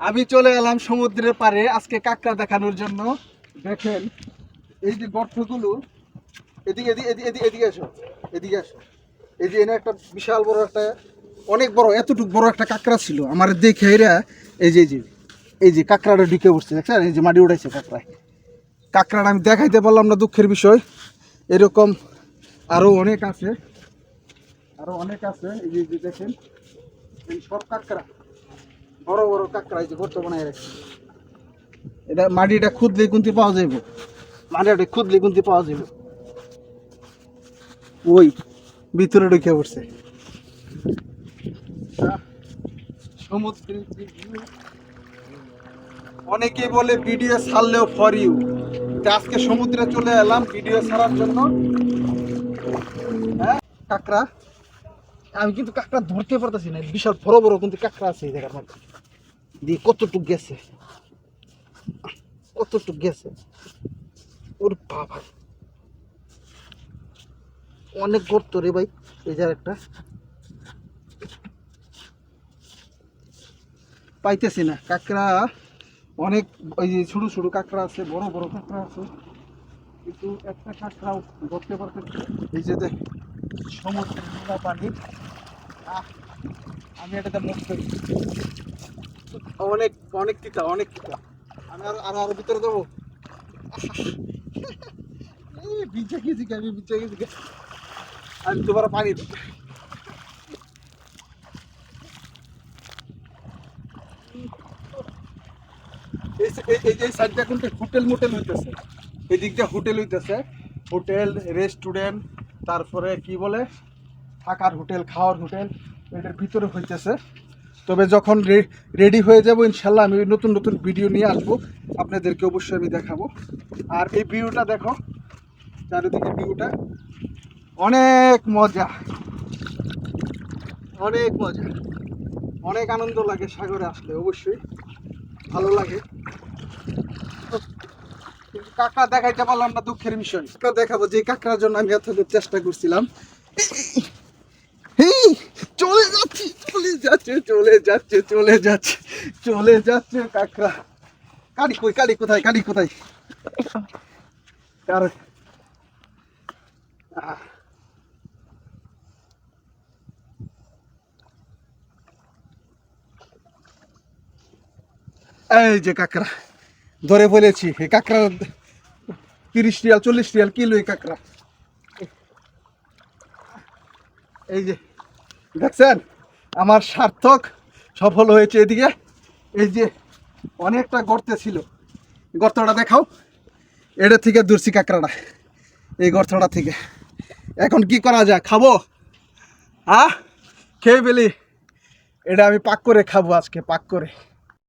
আমি চলে এলাম সমুদ্রের পাড়ে আজকে কাঁকড়া দেখানোর জন্য। দেখেন, এই যে গর্তগুলো, এদিকে এদিকে এদিকে এদিকে এসো এদিকে এসো। এই যে এনে একটা বিশাল বড় একটা, অনেক বড়, এতটুকু বড় একটা কাঁকড়া ছিল। আমার দেখে এরা, এই যে যে, এই যে কাঁকড়াটা ঢুকে উঠছে দেখছেন? এই যে মাটি উঠাইছে কাঁকড়ায়। কাঁকড়াটা আমি দেখাইতে পারলাম না, দুঃখের বিষয়। এরকম আরও অনেক আছে। আরও অনেক আছে। এই যে দেখেন, এই সব কাঁকড়া। বড় বড় কাঁকড়া যে গর্ত বানায় রাখছে। এটা মাটিটা খুদলে কুন্তি পাওয়া যাবে মাটিটা খুদলে কুন্তি পাওয়া যাবে ওই ভিতরে ঢুকে পড়ছে। সমুদ্রের অনেকেই বলে ভিডিও ছাড়লেও ফর ইউ আজকে সমুদ্রে চলে এলাম ভিডিও ছাড়ার জন্য। হ্যাঁ কাঁকড়া। আমি কিন্তু কাঁকড়া ধরতে পারতেছি না বিশাল বড় বড় কিন্তু কাঁকড়া আছে এই জায়গার মধ্যে। দিয়ে কতটুক গেছে? কতটুক গেছে? ওর বাবা। অনেক গর্ত রে ভাই, এই যার একটা পাইতেছি না। কাঁকড়া অনেক, ওই যে ছোট ছোট কাঁকড়া আছে, বড় বড় কাঁকড়া আছে। কিন্তু একটা কাঁকড়াও ধরতে পারতেছি না। এই যে দেখ, সমুদ্রের পানি। আমি এটাতে মুক্ত অনেক অনেক তিতা অনেক তিতা আমি আর ভিতরে দেবো। বিচে গেছি আমি বিচে গেছি আমি তোমার পানি এই যে হোটেল মোটেল হইতেছে? হোটেল হইতেছে। হোটেল, রেস্টুরেন্ট, তারপরে কি বলে? থাকার হোটেল, খাওয়ার হোটেল, এটার ভিতরে হইতেছে। তবে যখন রেডি হয়ে যাব, ইনশাল্লাহ আমি নতুন নতুন ভিডিও নিয়ে আসব। আপনাদেরকে অবশ্যই আমি দেখাবো। আর এই ভিউটা দেখো, চারিদিকে ভিউটা অনেক মজা। অনেক মজা। অনেক আনন্দ লাগে সাগরে আসলে, অবশ্যই। ভালো লাগে। কাঁকড়া দেখাইতে পারলাম না দুঃখের কাঁকড়া দেখাবো যে কাঁকড়ার জন্য আমি এত দূর চেষ্টা করছিলাম। চলে। যাচ্ছে, চলে যাচ্ছে চলে যাচ্ছে চলে যাচ্ছে কাঁকড়া। কারি কই, কালি কোথায় কারি কোথায়? কার এই যে কাঁকড়া, ধরে বলেছি এই কাঁকড়া তিরিশ রিয়াল, চল্লিশ রিয়াল কিলো এই কাঁকড়া। এই যে, দেখছেন? আমার সার্থক সফল হয়েছে এদিকে। এই যে অনেকটা গর্তে ছিল। গর্তটা দেখাও। এটা থেকে দূরছি কাঁকড়াটা। এই গর্তটা থেকে। এখন কি করা যায়? খাব? আ খেয়ে ফেলি। এটা আমি পাক করে খাব আজকে, পাক করে।